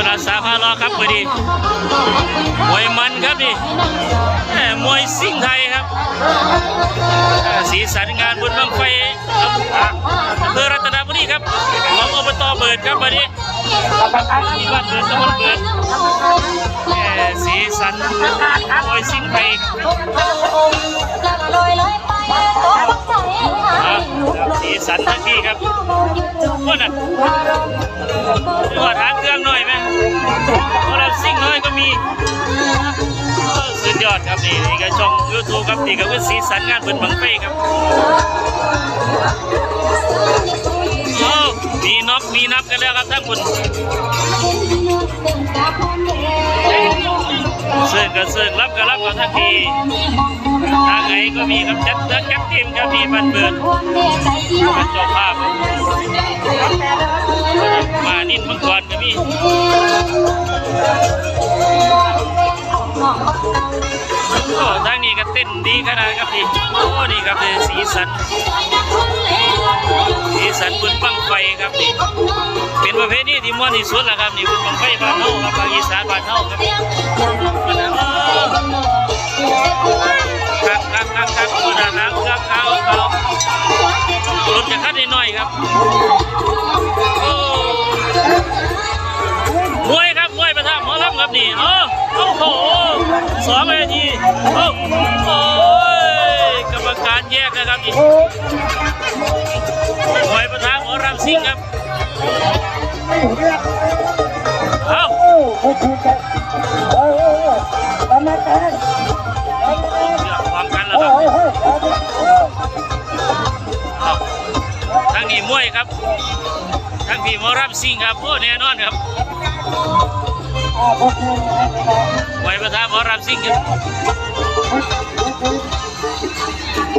คนอาสาพารอครับพอดีมวยมันครับนี่มวยซิ่งไทยครับ สีสันงานบุญบังไฟอำเภอรัตนบุรีครับของอบตเบิดครับวันนี้ที่บ้านเบิดตำบลเบิดแสีสันมวยซิ่งไทยสีสันทั้งที่ครับว่าน่ะขอทา ไหมเพราะเราซิ่งน้อยก็มีเสุดยอดครับนี่นี่ก็ช่องยูทูบครับนี่ก็เป็นสีสันงานเปิดบังไฟครับโอ้มีน็อกมีนับกันแล้วครับท่านคุณเสิร์ฟก็เสิร์ฟรับก็รับกับทันทีทางไหนก็มีครับจัดเลือกจัดทีมครับมีบันเบิดเป็นเจ้าภาพมานิ่นมังกร โอ้ทางนี้ก็เต้นดีขนาดครับนี่โอ้นี่ครับนี่สีสัน สีสันบุญบังไฟครับนี่เป็นประเภทนี้ที่ม่วนที่สุดแหละครับนี่บุญบังไฟบ้านเฮาครับภาคอีสานบ้านเฮาครับครับครับครับครับคุณอาน้ำครับเขาเขารถจะคัดนิดหน่อยครับ ครับนี่โอ้โอ้โหสองเวทีโอ้โอ้ยกรรมการแยกนะครับนี่มวยประธานหมอรำซิงครับเอาไม่ถูกกันเออเออกรรมการเชือกความกันแล้วครับยเฮ้งนี้มวยครับทางพี่มอรำซิงครับโอ้แน่นอนครับ อ่าพวกคุณให้ไปลองมวประธานหมอรำซิงครับ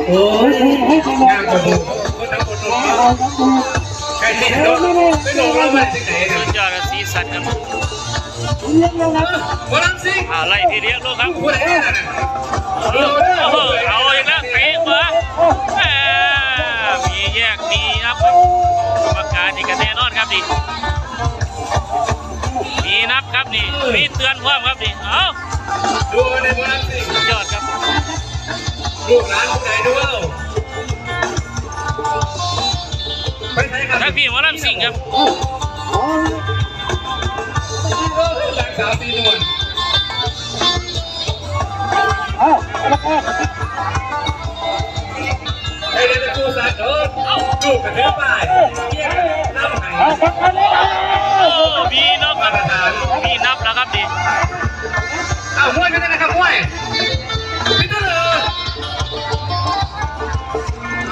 โอ้ยให้ไปลองานกระดูกคนทั้งคนลงเอาทั้งใครเห็นรถไม่ลงแล้วมันจะไหนสุดยอดครับสีสันครับเรียกยังไงวันนั้นสิเอาไล่ทีเดียวลูกครับอะไรน่ะโอ้โหเอาอีกแล้วเตะมามีแยกมีนับครับกรรมการนี่ก็แน่นอนครับนี่มีนับครับนี่ มีเตือนพร้อมครับนี่เอาดูในวันนั้นสิสุดยอดครับลูกหลานคนไหนดูเอาไปไหนครับทางพี่หมอลำสิงครับหลังสาวตีนวลเอากรรมการไอ้เด็กกูสัตว์เออลูกกระเทือไปเยี่ยมน้ำไหน มีนับครับมีนับแล้วครับดิอ้าวมวยไม่ได้นะครับมวยไม่ได้เลย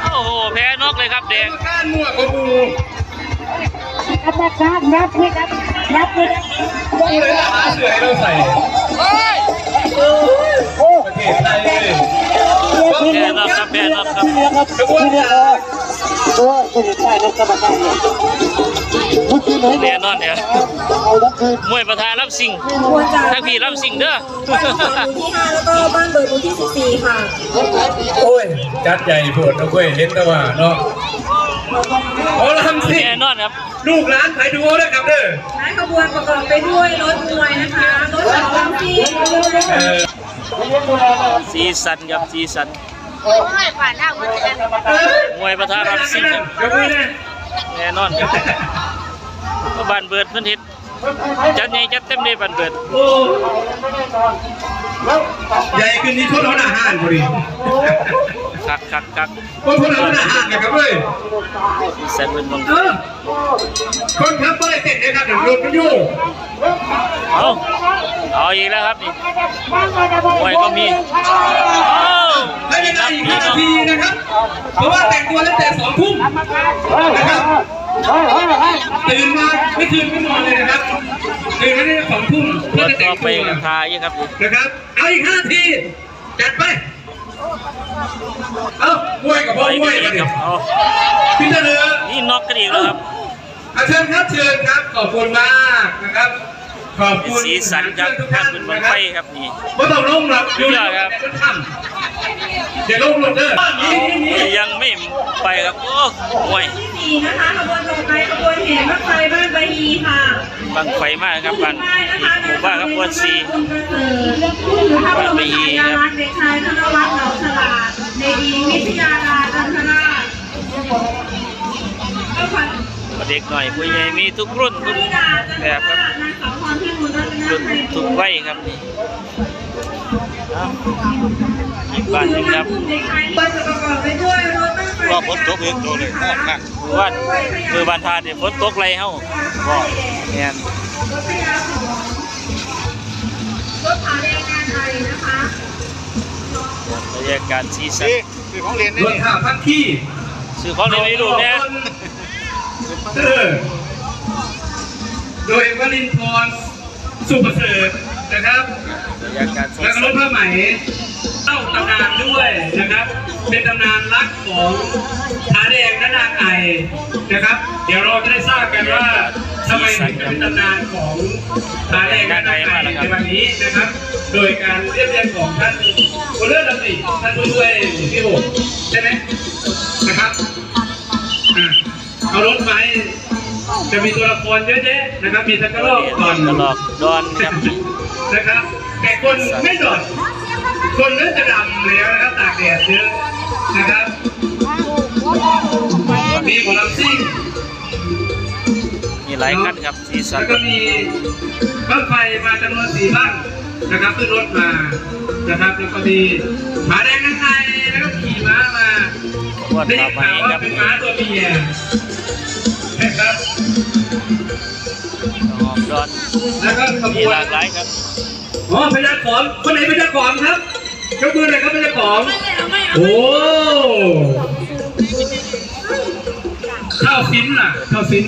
โอ้โหแพ้นอกเลยครับแดงการมวยของกูกรรมการนับเลยครับนับเลยกูเลยหาเสือให้เราใส่โอ้ประเทศไทยเลยที่แพ้เรียกนอกครับแพ้นอกครับที่เรียกครับที่เรียกตัวตัวใช่ครับ กรรมการเนี่ยเมื่อกี้ไหนแน่นอนเนี่ยเอาทั้งคืนมวยประธานรับสิงทางพี่รับสิงเด้อบ้านเบิดหมู่ที่5แล้วก็บ้านเบิดหมู่ที่14ค่ะโอ้ยจัดใหญ่ปวดนะเว้ยเห็นแต่ว่าเนาะโอ้ลำสิแน่นอนครับลูกหลานไปดูนะครับเด้อท้ายขบวนประกอบไปด้วยรถมวยนะคะรถสองลำที่เออสีสันครับสีสันไม่ผ่านหน้ามันจะมวยประธานรับสิงครับยกมือนะ แน่นอนครับก็บ้านเบิดเพิ่นเฮ็ดจัดใหญ่จัดเต็มเลยบ้านเบิดโอ้ใหญ่ขึ้นนี้ชนเอาหน้าห้านพอดีคักคักคักว่าชนเอาหน้าห้านนะครับเว้ยสีสันเป็นบังเออคนขับเบอร์เสร็จนะครับเดี๋ยวรถมันอยู่เอา เอาอีกแล้วครับนี่มวยก็มีเอาและเวมีลานับอีกมีห้านันาบทีนะครับ เพราะว่าแต่งตัวแล้วแต่สองทุ่มนะครับตื่นมาไม่ตื่นไม่นอนเลยนะครับตื่นมาได้สองทุ่มรเพื่อถจะแต่ต่องไปตัวกันทายอยู่ครับนี่นะครับเอาอีกห้าทีจัดไปเอามวยกับไปพ่อมกัวนยอีมากดิครับเอาพี่เสนอนี่น็อกกันอีกแล้วครับอาเชิญครับเชิญครับขอบคุณมากนะครับ ขอบคุณสีสันครับทุกท่าท่านนเป็นบันะงคไฟรับครับนี่ไม่ต้องลงหรอกสุดยอดครับเดี๋ยวลงหลดเด้อนี่นี่นี่ยังไม่ไปครับโอ้มวย4นะคะขบวนต่อไปขบวนแห่รถไฟบ้านใบฮีค่ะไปบังไฟมากครับบ้านหมู่บ้านครับวันสีบ้านไม่ยีครับเด็กชายธนวัฒน์เหล่าฉลาดเด็กหญิงวิทยาดาจันทราชก็ฝันเด็กหน่อยผู้ใหญ่มีทุกรุ่นทุกธิดาจันทแบราบครับนางสาวพ รพิมลรัตนรุ่นไทยทุกวัยครับนี่เอาอีกบ้านหนึงครับเด็กชายบ้านจะประกอบไปด้วยรถตั้งไฟก็ฝนตกเองตัวเลยโคตรหนักมือวันมือวันทานเนี่ยฝนตกไรเฮาก็แม่นรถพยาของรถผาแรงงานไทยนะคะบรรยากาศสีสันนี่คือของเรียนรนี่ถข้าวพักที่ซื้อของในนี้ดูเนี่ยเออโดยวลินทร สุประเสริฐนะครับบรรยากาศสแล้วดก็ใสรถผ้าไหมเต้าตำนานด้วยนะครับ เป็นตำนานรักของผาแดงและนางไอนะครับ เดี๋ยวเราจะได้ทราบกันว่าทำไมถึงเป็นตำนานของผาแดงและนางไอในวันนี้นะครับ โดยการเรียบเรียงของท่านคนเลือกดำริท่านผู้ช่วยที่หกใช่ไหมนะครับอะเอารถไป จะมีตัวละครเยอะแยะนะครับ มีตะกร้อก่อนตลอดดอนครับนะครับ แต่คนไม่ดอดคนเริ่มจะดำแล้วนะครับตากแดดเยอะนะครับมีหมอลำซิ่งมีหลายคันครับสีสันแล้วก็มีบ้างไฟมาจำนวนสี่บ้างนะครับขึ้นรถมานะครับแล้วก็มีหมาแดงข้างในแล้วก็ขี่ม้ามาขบวนได้มายินใหม่ข่าวคว่ารับเป็นม้าตัวเมียนะครับ หอมดอนแล้วก็ขบมีวหนลากหลายครับอ๋อเป็นเจ้าของคนไหนเป็นเจ้าของครับยกมือเลยครับเป็นเจ้าของโอ้ข้าวฟินน่ะข้าวฟิน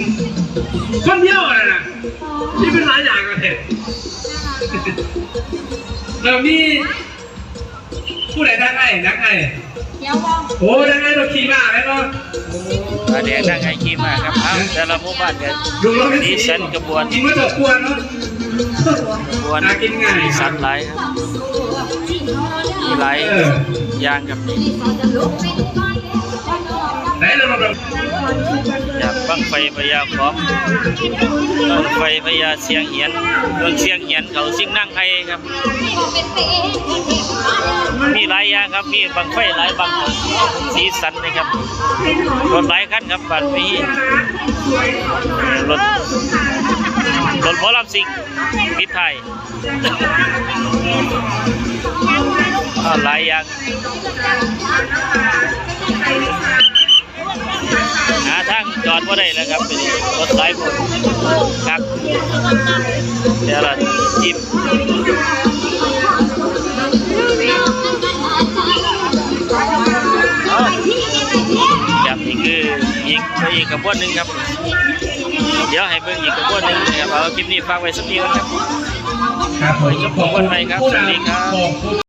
คนเดียวเลยนะนี่เป็นหลายอย่างกันเถอะเรามีผู้ใดดังไงดังไงโอ้ดังไงเราขี่ม้าแล้วเนาะมาแดงนั่งไงขี่มาครับเอาแต่ละหมู่บ้านกันดูเราเป็นสีสันกระบวนกินไม่ตกกวนเนาะกระบวนน่ากินง่ายสีสันหลายครับมีหลายอย่างครับนี่ไหนเราเราอยากบังไฟพญาขอม บังไฟพญาเสียงเหียนเรื่องเสียงเหียนเขาสิ่งนั่งไห้ครับ มีหลายอย่างครับ มีบังไฟหลายบังสีสันนะครับ รถหลายคันครับบัดนี้รถรถหมอลำสิงปิดไทยหลายอย่างาทางจอดว่าได้แล้วครับเป็นรถหลายคนครับเดี๋ยวเราจิบเอาจับนี่คืออีกไปอีกกระบวนหนึ่งครับ เดี๋ยวให้เบิ่งอีกกระบวนหนึ่งนะครับเอาคลิปนี้ฝากไว้สักนิดนะครับครับผมขอบคุณครับสวัสดีครับขอบคุณ